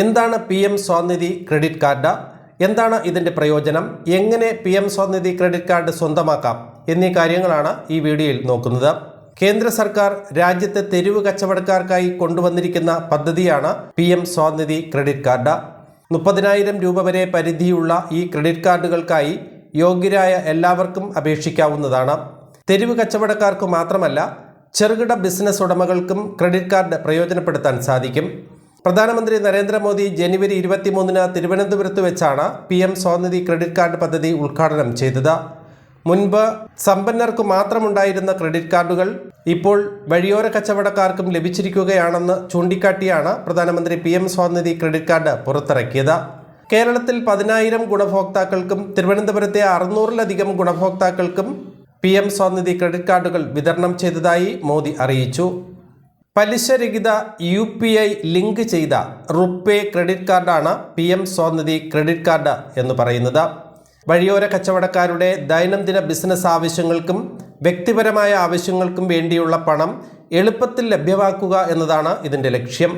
എന്താണ് P M Svanidhi credit card? എന്താണ് ഇതിന്റെ പ്രയോജനം? എങ്ങനെ P M Svanidhi credit card സ്വന്തമാക്കാം? എന്നീ കാര്യങ്ങളാണ് ഈ വീഡിയോയിൽ നോക്കുന്നത്. കേന്ദ്ര സർക്കാർ രാജ്യത്തെ തെരുവ് കച്ചവടക്കാർക്കായി കൊണ്ടുവന്നിരിക്കുന്ന പദ്ധതിയാണ് P M Svanidhi credit card. മുപ്പതിനായിരം രൂപ വരെ പരിധിയുള്ള ഈ ക്രെഡിറ്റ് കാർഡുകൾക്കായി യോഗ്യരായ എല്ലാവർക്കും അപേക്ഷിക്കാവുന്നതാണ്. തെരുവ് കച്ചവടക്കാർക്ക് മാത്രമല്ല ചെറുകിട ബിസിനസ് ഉടമകൾക്കും ക്രെഡിറ്റ് കാർഡ് പ്രയോജനപ്പെടുത്താൻ സാധിക്കും. പ്രധാനമന്ത്രി നരേന്ദ്രമോദി ജനുവരി ഇരുപത്തിമൂന്നിന് തിരുവനന്തപുരത്ത് വെച്ചാണ് P M Svanidhi credit card പദ്ധതി ഉദ്ഘാടനം ചെയ്തത്. മുൻപ് സമ്പന്നർക്ക് മാത്രമുണ്ടായിരുന്ന ക്രെഡിറ്റ് കാർഡുകൾ ഇപ്പോൾ വഴിയോര കച്ചവടക്കാർക്കും ലഭിച്ചിരിക്കുകയാണെന്ന് ചൂണ്ടിക്കാട്ടിയാണ് പ്രധാനമന്ത്രി P M SVANidhi credit card പുറത്തിറക്കിയത്. കേരളത്തിൽ പതിനായിരം ഗുണഭോക്താക്കൾക്കും തിരുവനന്തപുരത്തെ അറുന്നൂറിലധികം ഗുണഭോക്താക്കൾക്കും പി എം സ്വാനിധി ക്രെഡിറ്റ് കാർഡുകൾ വിതരണം ചെയ്തതായി മോദി അറിയിച്ചു. പലിശരഹിത യു പി ഐ ലിങ്ക് ചെയ്ത റുപ്പേ ക്രെഡിറ്റ് കാർഡാണ് P M Svanidhi credit card എന്ന് പറയുന്നത്. വഴിയോര കച്ചവടക്കാരുടെ ദൈനംദിന ബിസിനസ് ആവശ്യങ്ങൾക്കും വ്യക്തിപരമായ ആവശ്യങ്ങൾക്കും വേണ്ടിയുള്ള പണം എളുപ്പത്തിൽ ലഭ്യമാക്കുക എന്നതാണ് ഇതിന്റെ ലക്ഷ്യം.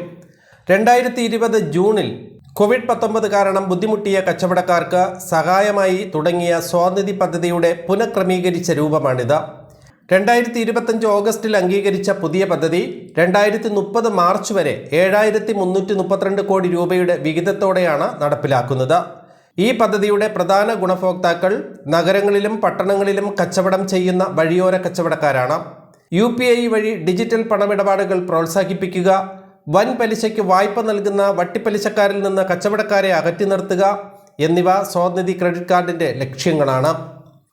രണ്ടായിരത്തി ഇരുപത് ജൂണിൽ കോവിഡ് പത്തൊമ്പത് കാരണം ബുദ്ധിമുട്ടിയ കച്ചവടക്കാർക്ക് സഹായമായി തുടങ്ങിയ സ്വാനിധി പദ്ധതിയുടെ പുനഃക്രമീകരിച്ച രൂപമാണിത്. രണ്ടായിരത്തി ഇരുപത്തഞ്ച് ഓഗസ്റ്റിൽ അംഗീകരിച്ച പുതിയ പദ്ധതി രണ്ടായിരത്തി മുപ്പത് മാർച്ച് വരെ ഏഴായിരത്തി മുന്നൂറ്റി മുപ്പത്തിരണ്ട് കോടി രൂപയുടെ വിഹിതത്തോടെയാണ് നടപ്പിലാക്കുന്നത്. ഈ പദ്ധതിയുടെ പ്രധാന ഗുണഭോക്താക്കൾ നഗരങ്ങളിലും പട്ടണങ്ങളിലും കച്ചവടം ചെയ്യുന്ന വഴിയോര കച്ചവടക്കാരാണ്. യു പി ഐ വഴി ഡിജിറ്റൽ പണമിടപാടുകൾ പ്രോത്സാഹിപ്പിക്കുക വൻ പലിശയ്ക്ക് വായ്പ നൽകുന്ന വട്ടിപ്പലിശക്കാരിൽ നിന്ന് കച്ചവടക്കാരെ അകറ്റി നിർത്തുക എന്നിവ സ്വാനിധി ക്രെഡിറ്റ് കാർഡിന്റെ ലക്ഷ്യങ്ങളാണ്.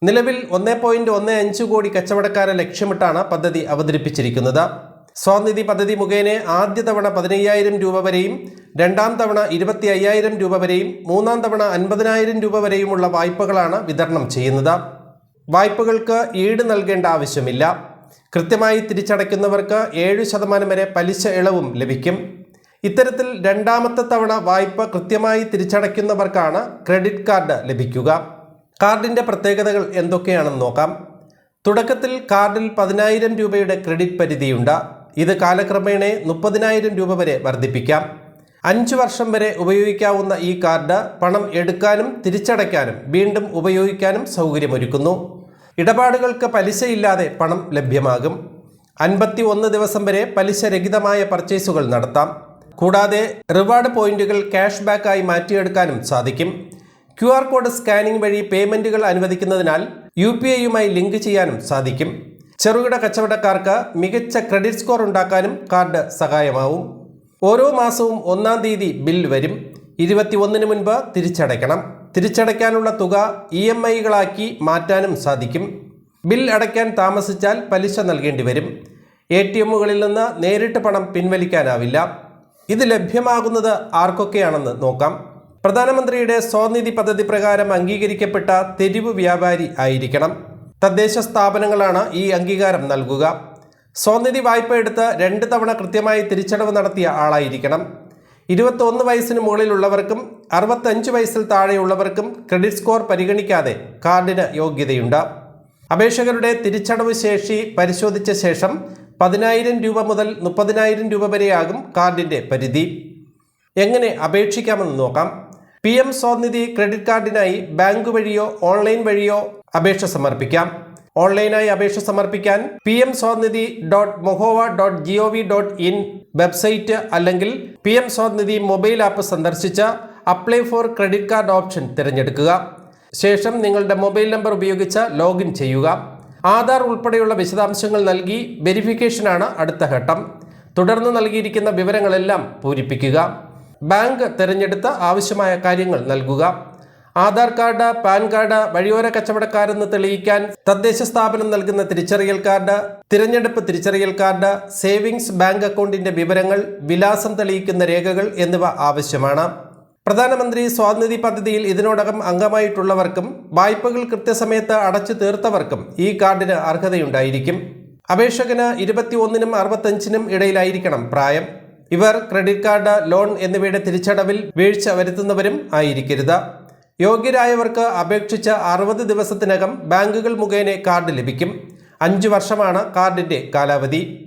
നിലവിൽ ഒന്നേ പോയിന്റ് ഒന്ന് അഞ്ച് കോടി കച്ചവടക്കാരെ ലക്ഷ്യമിട്ടാണ് പദ്ധതി അവതരിപ്പിച്ചിരിക്കുന്നത്. സ്വാനിധി പദ്ധതി മുഖേന ആദ്യ തവണ പതിനയ്യായിരം രൂപ വരെയും രണ്ടാം തവണ ഇരുപത്തി അയ്യായിരം രൂപ വരെയും മൂന്നാം തവണ അൻപതിനായിരം രൂപ വരെയുമുള്ള വായ്പകളാണ് വിതരണം ചെയ്യുന്നത്. വായ്പകൾക്ക് ഈട് നൽകേണ്ട ആവശ്യമില്ല. കൃത്യമായി തിരിച്ചടയ്ക്കുന്നവർക്ക് ഏഴ് ശതമാനം വരെ പലിശ ഇളവും ലഭിക്കും. ഇത്തരത്തിൽ രണ്ടാമത്തെ തവണ വായ്പ കൃത്യമായി തിരിച്ചടയ്ക്കുന്നവർക്കാണ് ക്രെഡിറ്റ് കാർഡ് ലഭിക്കുക. കാർഡിന്റെ പ്രത്യേകതകൾ എന്തൊക്കെയാണെന്ന് നോക്കാം. തുടക്കത്തിൽ കാർഡിൽ പതിനായിരം രൂപയുടെ ക്രെഡിറ്റ് പരിധിയുണ്ട്. ഇത് കാലക്രമേണ മുപ്പതിനായിരം രൂപ വരെ വർദ്ധിപ്പിക്കാം. അഞ്ച് വർഷം വരെ ഉപയോഗിക്കാവുന്ന ഈ കാർഡ് പണം എടുക്കാനും തിരിച്ചടയ്ക്കാനും വീണ്ടും ഉപയോഗിക്കാനും സൗകര്യമൊരുക്കുന്നു. ഇടപാടുകൾക്ക് പലിശയില്ലാതെ പണം ലഭ്യമാകും. അൻപത്തി ഒന്ന് ദിവസം വരെ പലിശരഹിതമായ പർച്ചേസുകൾ നടത്താം. കൂടാതെ റിവാർഡ് പോയിന്റുകൾ ക്യാഷ് ബാക്കായി മാറ്റിയെടുക്കാനും സാധിക്കും. ക്യു ആർ കോഡ് സ്കാനിംഗ് വഴി പേയ്മെന്റുകൾ അനുവദിക്കുന്നതിനാൽ യു പി ഐയുമായി ലിങ്ക് ചെയ്യാനും സാധിക്കും. ചെറുകിട കച്ചവടക്കാർക്ക് മികച്ച ക്രെഡിറ്റ് സ്കോർ ഉണ്ടാക്കാനും കാർഡ് സഹായമാവും. ഓരോ മാസവും ഒന്നാം തീയതി ബിൽ വരും. ഇരുപത്തി ഒന്നിന് മുൻപ് തിരിച്ചടയ്ക്കണം. തിരിച്ചടയ്ക്കാനുള്ള തുക ഇ എം ഐകളാക്കി മാറ്റാനും സാധിക്കും. ബിൽ അടയ്ക്കാൻ താമസിച്ചാൽ പലിശ നൽകേണ്ടി വരും. എ ടി എമ്മുകളിൽ നിന്ന് നേരിട്ട് പണം പിൻവലിക്കാനാവില്ല. ഇത് ലഭ്യമാകുന്നത് ആർക്കൊക്കെയാണെന്ന് നോക്കാം. പ്രധാനമന്ത്രിയുടെ സ്വനിധി പദ്ധതി പ്രകാരം അംഗീകരിക്കപ്പെട്ട തെരുവ് വ്യാപാരി ആയിരിക്കണം. തദ്ദേശ സ്ഥാപനങ്ങളാണ് ഈ അംഗീകാരം നൽകുക. സ്വനിധി വായ്പ എടുത്ത് രണ്ട് തവണ കൃത്യമായി തിരിച്ചടവ് നടത്തിയ ആളായിരിക്കണം. ഇരുപത്തൊന്ന് വയസ്സിന് മുകളിലുള്ളവർക്കും അറുപത്തഞ്ച് വയസ്സിൽ താഴെയുള്ളവർക്കും ക്രെഡിറ്റ് സ്കോർ പരിഗണിക്കാതെ കാർഡിന് യോഗ്യതയുണ്ട്. അപേക്ഷകരുടെ തിരിച്ചടവ് ശേഷി പരിശോധിച്ച ശേഷം പതിനായിരം രൂപ മുതൽ മുപ്പതിനായിരം രൂപ വരെയാകും കാർഡിന്റെ പരിധി. എങ്ങനെ അപേക്ഷിക്കാമെന്ന് നോക്കാം. പി എം സ്വാതിനിധി ക്രെഡിറ്റ് കാർഡിനായി ബാങ്ക് വഴിയോ ഓൺലൈൻ വഴിയോ അപേക്ഷ സമർപ്പിക്കാം. ഓൺലൈനായി അപേക്ഷ സമർപ്പിക്കാൻ P M Svanidhi dot mohua dot G O V dot in website അല്ലെങ്കിൽ P M Svanidhi mobile app സന്ദർശിച്ച് apply for credit card option തിരഞ്ഞെടുക്കുക. ശേഷം നിങ്ങളുടെ മൊബൈൽ നമ്പർ ഉപയോഗിച്ച് ലോഗിൻ ചെയ്യുക. ആധാർ ഉൾപ്പെടെയുള്ള വിശദാംശങ്ങൾ നൽകി വെരിഫിക്കേഷനാണ് അടുത്ത ഘട്ടം. തുടർന്ന് നൽകിയിരിക്കുന്ന വിവരങ്ങളെല്ലാം പൂരിപ്പിക്കുക. ബാങ്ക് തിരഞ്ഞെടുത്ത ആവശ്യമായ കാര്യങ്ങൾ നൽകുക. ആധാർ കാർഡ് പാൻ കാർഡ് വഴിയോര കച്ചവടക്കാരെന്ന് തെളിയിക്കാൻ തദ്ദേശ സ്ഥാപനം നൽകുന്ന തിരിച്ചറിയൽ കാർഡ് തിരഞ്ഞെടുപ്പ് തിരിച്ചറിയൽ കാർഡ് സേവിങ്സ് ബാങ്ക് അക്കൗണ്ടിന്റെ വിവരങ്ങൾ വിലാസം തെളിയിക്കുന്ന രേഖകൾ എന്നിവ ആവശ്യമാണ്. പ്രധാനമന്ത്രി സ്വാതന്ത്ര്യ പദ്ധതിയിൽ ഇതിനോടകം അംഗമായിട്ടുള്ളവർക്കും വായ്പകൾ കൃത്യസമയത്ത് അടച്ചു തീർത്തവർക്കും ഈ കാർഡിന് അർഹതയുണ്ടായിരിക്കും. അപേക്ഷകന് ഇരുപത്തിയൊന്നിനും അറുപത്തഞ്ചിനും ഇടയിലായിരിക്കണം പ്രായം. ഇവർ ക്രെഡിറ്റ് കാർഡ് ലോൺ എന്നിവയുടെ തിരിച്ചടവിൽ വീഴ്ച വരുത്തുന്നവരും ആയിരിക്കരുത്. യോഗ്യരായവർക്ക് അപേക്ഷിച്ച അറുപത് ദിവസത്തിനകം ബാങ്കുകൾ മുഖേന കാർഡ് ലഭിക്കും. അഞ്ചു വർഷമാണ് കാർഡിന്റെ കാലാവധി.